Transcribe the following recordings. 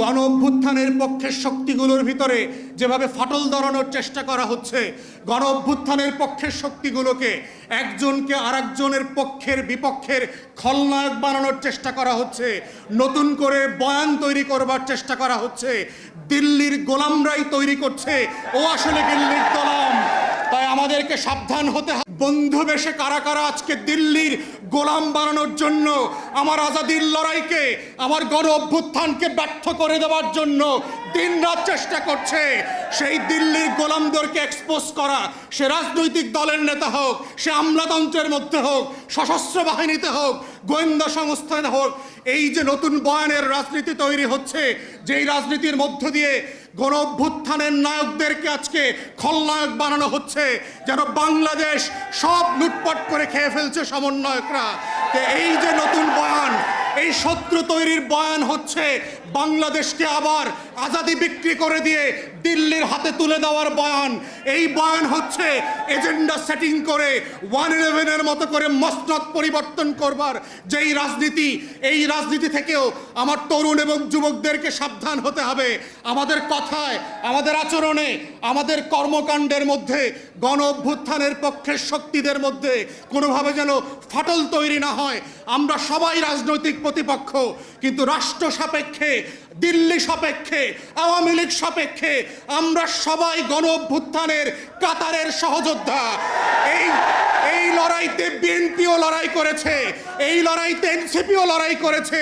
গণ অভ্যুত্থানের পক্ষের শক্তিগুলোর ভিতরে যেভাবে ফাটল ধরানোর চেষ্টা করা হচ্ছে, গণ অভ্যুত্থানের পক্ষের শক্তিগুলোকে একজনকে আরেকজনের পক্ষের বিপক্ষের খলনায়ক বানানোর চেষ্টা করা হচ্ছে, নতুন করে বয়ান তৈরি করবার চেষ্টা করা হচ্ছে, দিল্লির গোলামরাই তৈরি করছে, ও আসলে দিল্লির গোলাম। তাই আমাদেরকে সাবধান হতে বন্ধু বেশে কারা কারা আজকে দিল্লির গোলাম বানানোর জন্য, আমার আজাদির লড়াইকে, আমার গণ অভ্যুত্থানকে ব্যর্থ করে দেওয়ার জন্য দিনরাত চেষ্টা করছে সেই দিল্লির গোলামদেরকে এক্সপোজ করা। সে রাজনৈতিক দলের নেতা হোক, সে আমলাতন্ত্রের মধ্যে হোক, সশস্ত্র বাহিনীতে হোক, গোয়েন্দা সংস্থানে হোক, এই যে নতুন বয়ানের রাজনীতি তৈরি হচ্ছে, যেই রাজনীতির মধ্য দিয়ে গণ অভ্যুত্থানের নায়কদেরকে আজকে খলনায়ক বানানো হচ্ছে, যেন বাংলাদেশ সব লুটপাট করে খেয়ে ফেলছে সমন্বয়করা। এই যে নতুন বয়ান, এই শত্রু তৈরির বয়ান হচ্ছে, বাংলাদেশকে আবার আজাদি বিক্রি করে দিয়ে দিল্লির হাতে তুলে দেওয়ার বয়ান। এই বয়ান হচ্ছে এজেন্ডা সেটিং করে ওয়ান ইলেভেনের মতো করে মসনদ পরিবর্তন করবার যেই রাজনীতি। এই রাজনীতি থেকেও আমার তরুণ এবং যুবকদেরকে সাবধান হতে হবে। আমাদের কথায়, আমাদের আচরণে, আমাদের কর্মকাণ্ডের মধ্যে, গণ অভ্যুত্থানের পক্ষের শক্তিদের মধ্যে কোনোভাবে যেন ফাটল তৈরি না হয়। আমরা সবাই রাজনৈতিক প্রতিপক্ষ। কিন্তু রাষ্ট্র সাপেক্ষে, দিল্লি সাপেক্ষে, আওয়ামী লীগ সাপেক্ষে আমরা সবাই গণ অভ্যুত্থানের কাতারের সহযোদ্ধা। এই এই লড়াইতে বিএনপিও লড়াই করেছে, এই লড়াইতে এনসিপিও লড়াই করেছে,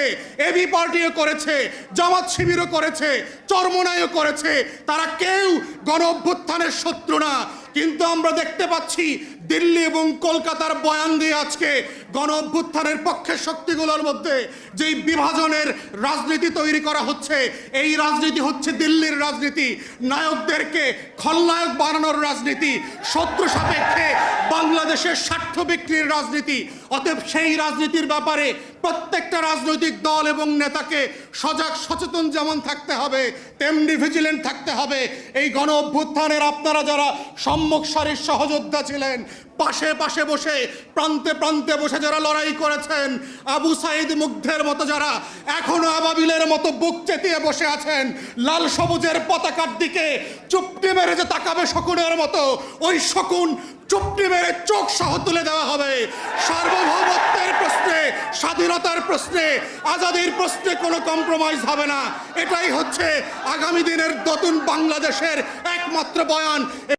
এবি পার্টিও করেছে, জামাত শিবিরও করেছে, চরমনাইও করেছে। তারা কেউ গণ অভ্যুত্থানের শত্রু না। কিন্তু আমরা দেখতে পাচ্ছি দিল্লি এবং কলকাতার বয়ান দিয়ে আজকে গণ অভ্যুত্থানের পক্ষের শক্তিগুলোর মধ্যে যেই বিভাজনের রাজনীতি তৈরি করা হচ্ছে, এই রাজনীতি হচ্ছে দিল্লির রাজনীতি। নায়কদেরকে খলনায়ক বানানোর রাজনীতি, শত্রু সাপেক্ষে বাংলাদেশের স্বার্থ বিক্রির রাজনীতি। অতএব সেই রাজনীতির ব্যাপারে প্রত্যেকটা রাজনৈতিক দল এবং নেতাকে সজাগ, সচেতন যেমন থাকতে হবে, তেমনি ভিজিলেন্ট থাকতে হবে। এই গণ অভ্যুত্থানের আপনারা যারা সম্মুখ সারির সহযোদ্ধা ছিলেন, পাশে পাশে বসে, প্রান্তে প্রান্তে বসে যারা লড়াই করেছেন, আবু সাইদ মুগ্ধের মতো যারা এখনও আবাবিলের মতো বুক চেতিয়ে বসে আছেন, লাল সবুজের পতাকার দিকে চুপটি মেরে যে তাকাবে শকুনের মতো, ওই শকুন চুপটি মেরে চোখ সহ তুলে দেওয়া হবে। সার্বভৌমত্বের প্রশ্নে, স্বাধীনতার প্রশ্নে, আজাদির প্রশ্নে কোনো কম্প্রোমাইজ হবে না। এটাই হচ্ছে আগামী দিনের নতুন বাংলাদেশের একমাত্র বয়ান।